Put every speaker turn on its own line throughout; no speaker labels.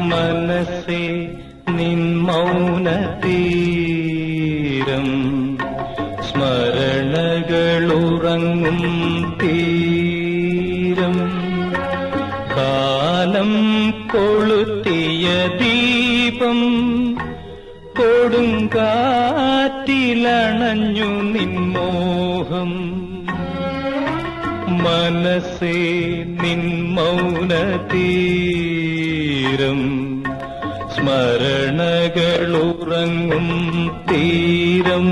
മനസ്സേ നിൻ മൗന തീരം. സ്മരണകളുറങ്ങും തീരം. കാലം കൊളുത്തിയ ദീപം കൊടുങ്കാറ്റിലണഞ്ഞു നിൻമോഹം മനസ്സേ നിൻ മൗന തീരം സ്മരണകളുറങ്ങും തീരം.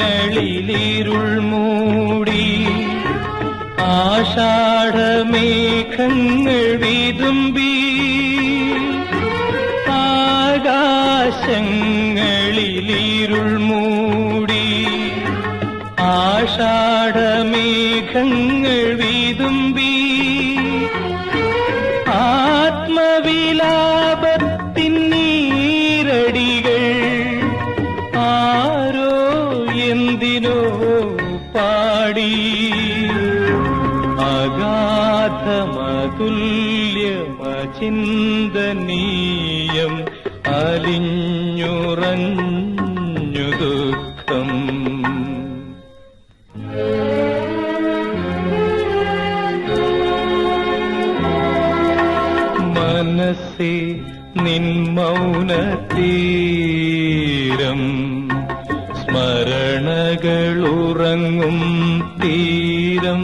ആകാശങ്ങളിലിരുൾ മൂടി ആഷാഢമേഘങ്ങൾ വിതുമ്പി ആകാശങ്ങളിലിരുൾ മൂടി ആഷാഢമേഘങ്ങൾ വിതുമ്പി ആത്മവിലാപത്തിൻ അഗാധമതുല്യമചിന്തനീയം അലിഞ്ഞുറഞ്ഞു ദുഃഖം. മനസ്സേ നിൻ മൗന തീരം സ്മരണകളുറങ്ങും തീരം.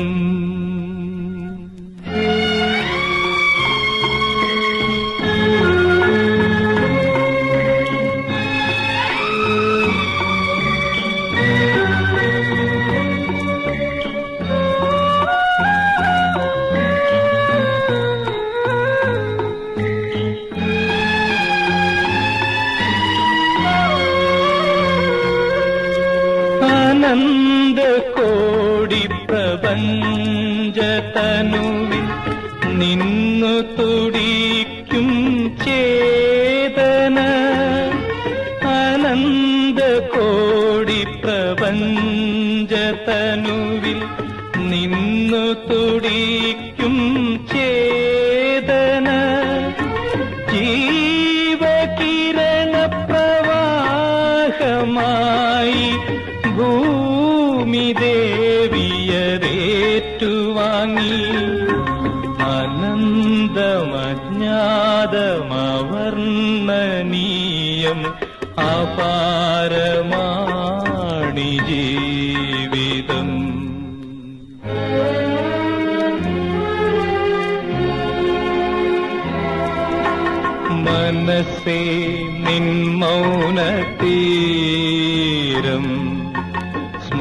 പ്രപഞ്ചതനുവിൽ നിന്നു തുടിക്കും ചേതന. അനന്ത കോടി പ്രപഞ്ചതനുവിൽ നിന്നു തുടിക്കും ചേതന. ജീവകിരണ പ്രവാഹമായി ഭൂമി ദേവിയരേറ്റുവാങ്ങി അനന്തമജ്ഞാതമവർണനീയം അപാരമാണി ജീവിതം. മനസ്സേ നിൻ മൗന തീരം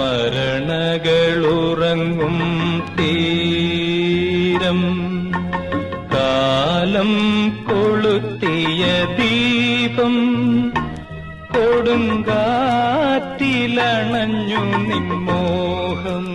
സ്മരണകളുറങ്ങും തീരം. കാലം കൊളുത്തിയ ദീപം കൊടുങ്കാറ്റിലണഞ്ഞു നിൻമോഹം